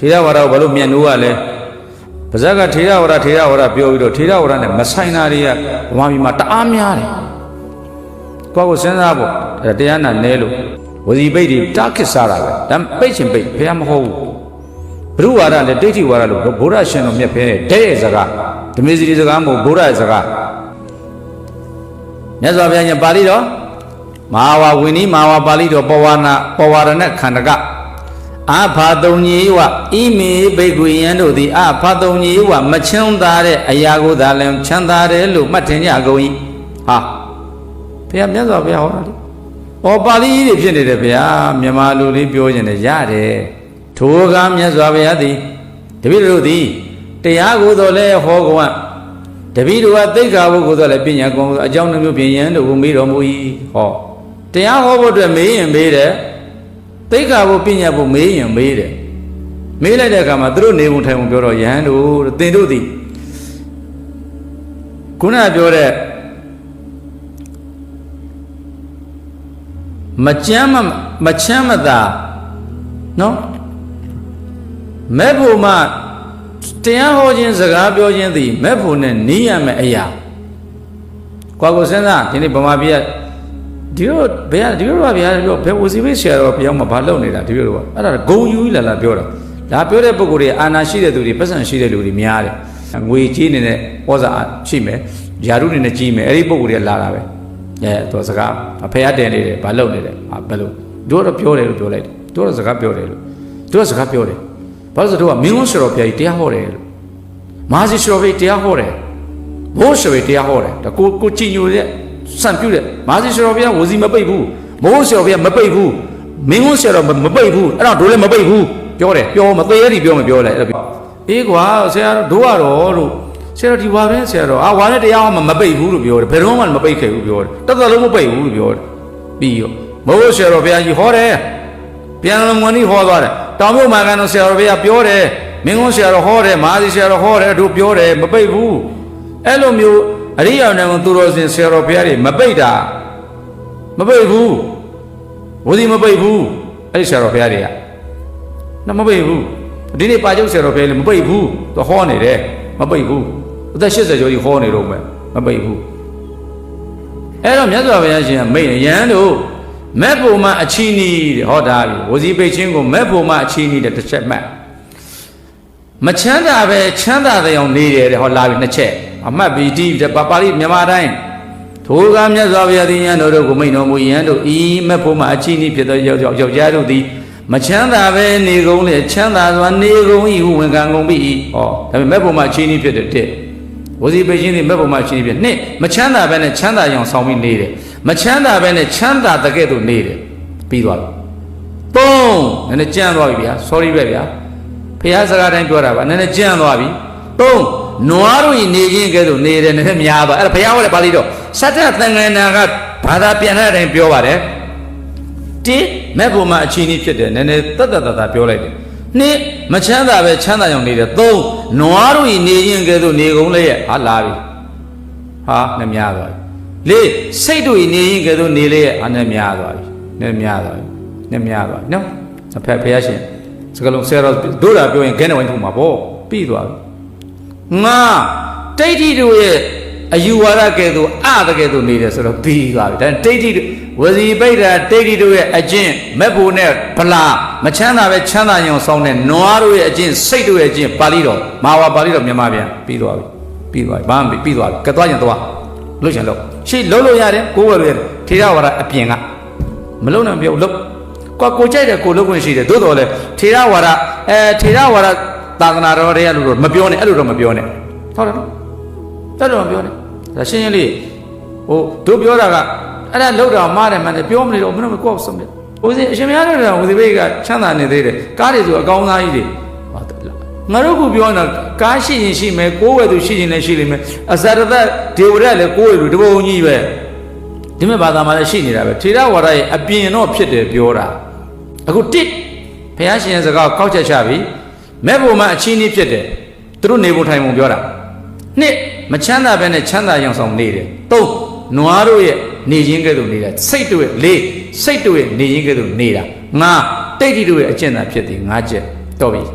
ထေရဝါဒကိုဘာလို့မြတ်နိုးရလဲပါဇက်ကထေရဝါဒထေရဝါဒပြောပြီးတော့ထေရဝါဒနဲ့မဆိုင်တာတွေကဗမာပြည်မှာတအားများတယ်ကိုယ့်ကိုစဉ်းစားဖို့အဲ့ဒါတရားနာနဲလို့ဝစီပိတ်တွေတားခစ်စားတာပဲဒါပိတ်ချင်ပိတ်ဘုရားမဟုတ်ဘူးဘုရုဝါဒလည်းဒိဋ္ဌိဝါဒလို့ဘုရားရှင်တော်မြတ်ဖဲတဲ့တဲ့စကားဓမေစီစကားမဟုတ်ဘုရားရဲ့စကားမြတ်စွာဘုရားညပါဠိတော်မဟာဝဝိနိမဟာဝပါဠိတော်ပဝါနာပဝါရณะခန္ဓက အာဖာတုံကြီးဝဣမေဘိက္ခွေယံတို့သည်အာဖာတုံကြီးဝမချမ်းသာတဲ့အရာကိုသာလည်းချမ်းသာတယ်လို့မှတ်ထင်ကြကုန်၏ဟာဘုရားမြတ်စွာဘုရားဟောတာလေ။ဩပါဠိကြီးတွေဖြစ်နေတယ်ဗျာမြန်မာလူလေးပြောခြင်းနဲ့ရတယ်။ထိုကမြတ်စွာဘုရားသည်တပည့်တို့သည်တရားကိုယ်တော်လဲဟောကွာတပည့်တို့ကသိက္ခာဘုကိုယ်တော်လဲပညာကုံအကြောင်းနှမျိုးပြင်ယံတို့ကိုမေးတော်မူ၏ဟောတရားဟောဖို့အတွက်မေးရင်မေးတယ် သိက္ခာဘုပညာဘုမေးရင်မေးတယ်မေးလိုက်တဲ့အခါမှာသူတို့နေပုံထိုင်ပုံပြောတော့ယဟန်တို့သင်တို့သည်ခုနပြောတဲ့မကြမ်းမမချမ်းမသာနော်မဲ့ဖို့မှတရားဟောခြင်းစကားပြောခြင်းသည်မဲ့ဖို့နဲ့နီးရမယ်အရာကွာကိုစဉ်းစားဒီနေ့ဗမာပြည်က ဒီလိုဘယ်ကဒီလိုပါဗျာပြောဘယ်ဝစီမေးဆရာတော်ဘုရားမဘာလုပ်နေတာဒီလိုတော့အဲ့ဒါဂုံယူလာလာပြောတာဒါပြောတဲ့ပုံကိုယ်တွေအာနာရှိတဲ့သူတွေပတ်စံရှိတဲ့လူတွေများတယ်ငွေကြီးနေတဲ့ဩဇာရှိမယ်ယာရုနေနဲ့ကြီးမယ်အဲ့ဒီပုံကိုယ်တွေကလာတာပဲအဲတော့စကားအဖေအတင်နေတယ်ဘာလုပ်နေတယ်ဟာဘယ်လိုတို့တော့ပြောတယ်လို့ပြောလိုက်တယ်တို့တော့စကားပြောတယ်လို့တို့ကစကားပြောတယ်ဘာလို့ဆိုတော့မင်းဝဆရာတော်ဘုရားကြီးတရားဟောတယ်လို့မာဇီဆရာတော်ဘုရားတရားဟောတယ်ဘိုးဆရာတရားဟောတယ်ဒါကိုကိုကြည်ညိုတဲ့ စံပြုတဲ့မာဇီဆရာတော်ဘုရားဝစီမပိတ်ဘူးမိုးဆရာတော်ဘုရားမပိတ်ဘူးမင်းဝဆရာတော်မပိတ်ဘူးအဲ့တော့တို့လည်းမပိတ်ဘူးပြောတယ်ပြောမသေးရည်ပြောမပြောလဲအဲ့ဒါအေးကွာဆရာတော်တို့ကတော့လို့ဆရာတော်ဒီဝါပဲဆရာတော်အာဝါနဲ့တရားဟောမှမပိတ်ဘူးလို့ပြောတယ်ဘယ်တော့မှမပိတ်ခဲ့ဘူးပြောတယ်တော်တော်လုံးမပိတ်ဘူးလို့ပြောတယ်ပြီးရောမိုးဆရာတော်ဘုရားကြီးဟောတယ်ပြန်လမွန်ကြီးဟောသွားတယ်တောင်မြုပ်မာကန်တော်ဆရာတော်ဘုရားပြောတယ်မင်းကုန်းဆရာတော်ဟောတယ်မဟာစီဆရာတော်ဟောတယ်တို့ပြောတယ်မပိတ်ဘူးအဲ့လိုမျိုး အရိယာနံကသူတော်စင်ဆရာတော်ဘုရားတွေမပိတ်တာမပိတ်ဘူးဝစီမပိတ်ဘူးအဲ့ဒီဆရာတော်ဘုရားတွေကနော်မပိတ်ဘူးဒီနေ့ပါကျုပ်ဆရာတော်ဘုရားလည်းမပိတ်ဘူးသူဟောနေတယ်မပိတ်ဘူးအသက်80ကျော်ကြီးဟောနေတော့မယ်မပိတ်ဘူးအဲ့တော့မြတ်စွာဘုရားရှင်ကမိတ်ရန်တို့မက်ဖို့မှအချီးနီးတဲ့ဟောတာပြီဝစီပိတ်ချင်းကိုမက်ဖို့မှအချီးနီးတဲ့တစ်ချက်မှတ်မချမ်းသာပဲချမ်းသာတဲ့အောင်နေတယ်တဲ့ဟောလာပြီနှစ်ချက် အမှတ်ပြီးဒီပါပါဠိမြန်မာတိုင်းထိုကမြတ်စွာဘုရားသည်ယံတို့ကိုမိန်တော်မူယံတို့ဤမက်ဖို့မှအချီးနီးဖြစ်သောယောက်ျားယောက်ျားတို့သည်မချမ်းသာပဲနေကုန်လေချမ်းသာစွာနေကုန်၏ဟုဝန်ခံကုန်ပြီဟောဒါပေမဲ့မက်ဖို့မှအချီးနီးဖြစ်တဲ့တဲ့ဝစီပိတ်ချင်းသည်မက်ဖို့မှအချီးနီးဖြစ်နှစ်မချမ်းသာပဲနဲ့ချမ်းသာရောင်ဆောင်ပြီးနေတယ်မချမ်းသာပဲနဲ့ချမ်းသာတကဲ့သို့နေတယ်ပြီးသွားပြီသုံးနည်းနည်းကြမ်းသွားပြီဗျာ sorry ပဲဗျာဖះစကားတိုင်းပြောတာပါနည်းနည်းကြမ်းသွားပြီသုံး နွားတို့ဤနေခြင်းကဲ့သို့နေတယ်နည်းနည်းများပါအဲ့ဒါဘုရားဟောတယ်ပါဠိတော့စတ္တသံဃာနာကဘာသာပြန်တဲ့အတိုင်းပြောပါတယ်တိမဲ့ဘုံမှာအချင်းကြီးဖြစ်တယ်နည်းနည်းတတ်တတ်တတ်ပြောလိုက်တယ်နှစ်မချမ်းသာပဲချမ်းသာကြောင်နေတယ်သုံးနွားတို့ဤနေခြင်းကဲ့သို့နေကုန်လေရဲ့ဟာလာပြီဟာနည်းများသွားပြီလေးစိတ်တို့ဤနေရင်ကဲသို့နေလေရဲ့ဟာနဲ့များသွားပြီနဲ့များသွားပြီနဲ့များသွားပြီနော်အဖက်ဖះရှင်စကလုံးဆရာတော်တို့တာပြောရင်ခဲနေဝိုင်းထုတ်မှာပေါ့ပြီးသွားပြီ ငါတိဋ္ဌိတို့ရဲ့အယူဝါဒကဲသို့အတကဲသို့နေတယ်ဆိုတော့ပြီးသွားပြီဒါတိဋ္ဌိဝစီပိဋ္ဌာတိဋ္ဌိတို့ရဲ့အကျင့်မက်ဖို့နဲ့ဗလာမချမ်းသာပဲချမ်းသာညောင်ဆောင်တဲ့နွားတို့ရဲ့အကျင့်စိတ်တို့ရဲ့အကျင့်ပါဠိတော်မာဝါပါဠိတော်မြန်မာပြန်ပြီးသွားပြီပြီးသွားပြီဘာမှပြီးသွားပြီကဲသွားရင်သွားလှုပ်ချင်လှုပ်ရှေ့လှုပ်လို့ရတယ်ကိုယ်ဝယ်လို့ရတယ်ထေရဝါဒအပြင်ကမလှုပ်နိုင်ပြောလှုပ်ကွာကိုကြိုက်တယ်ကိုလှုပ်ခွင့်ရှိတယ်သို့တော်လေထေရဝါဒအဲထေရဝါဒ သာသနာတော်တွေကလို့တော့မပြောနဲ့အဲ့လိုတော့မပြောနဲ့ဟုတ်တယ်နော်တော်တော်မပြောနဲ့ဒါရှင်းရှင်းလေးဟိုတို့ပြောတာကအဲ့ဒါလှုပ်တာမှားတယ်မှန်တယ်ပြောမနေတော့မင်းတို့ကောက်ဆုံးတယ်ဦးစီအရှင်မရတို့ကဦးစီဘေးကချမ်းသာနေသေးတယ်ကားတွေဆိုအကောင်းသားကြီးတွေဟုတ်တယ်လားငါတို့ကပြောနေတာကားရှိရင်ရှိမယ်ကိုးဝယ်သူရှိရင်လည်းရှိလိမ့်မယ်အဇရတဒေဝရလည်းကိုးဝယ်သူတပုံကြီးပဲဒီမဲ့ဘာသာမှာလည်းရှိနေတာပဲထေရဝါဒရဲ့အပြင်တော့ဖြစ်တယ်ပြောတာအခုတစ်ဘုရားရှင်ရဲ့စကားကိုကောက်ချက်ချပြီ မဲ့ဘုံမှာအချင်းကြီးဖြစ်တယ်သူတို့နေဖို့ထိုင်ဖို့ပြောတာနှစ်မချမ်းသာပဲနဲ့ချမ်းသာရောင်ဆောင်နေတယ်သုံးနွားတို့ရဲ့နေခြင်းကဲ့သို့နေတာစိတ်တို့ရဲ့လေးစိတ်တို့ရဲ့နေခြင်းကဲ့သို့နေတာငါတိတ်တိတို့ရဲ့အကျင့်သာဖြစ်သည်ငါချက်တော့ပြီဘ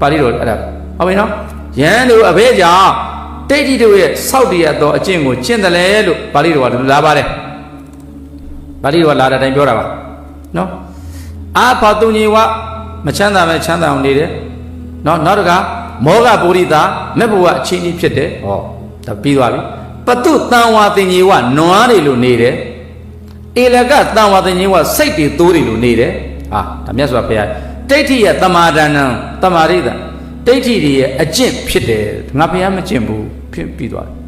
ပါဠိတော်အဲ့ဒါဟုတ်ပြီနော်ယဟန်တို့အဘဲကြောင့်တိဋ္ဌိတို့ရဲ့စောက်တရသောအကျင့်ကိုကျင့်တယ်လေလို့ပါဠိတော်ကလာပါတယ်ပါဠိတော်ကလာတဲ့အတိုင်းပြောတာပါနော်အာဖာတုန်ကြီးဝမချမ်းသာမဲ့ချမ်းသာအောင်နေတယ် နော်နောက်တကမောဂပုရိသမဲ့ဘဝအချင်းကြီးဖြစ်တယ်ဟောဒါပြီးသွားပြီပတုတန်ဝါတင်ကြီးဝနွားတွေလို့နေတယ်ဧလကတန်ဝါတင်ကြီးဝစိတ်တွေသိုးတွေလို့နေတယ်ဟာဒါမြတ်စွာဘုရားတိဋ္ဌိရဲ့တမာဒဏံတမာရိတဒိဋ္ဌိတွေရဲ့အကျင့်ဖြစ်တယ်ငါဘုရားမကျင့်ဘူးဖြစ်ပြီးသွားတယ်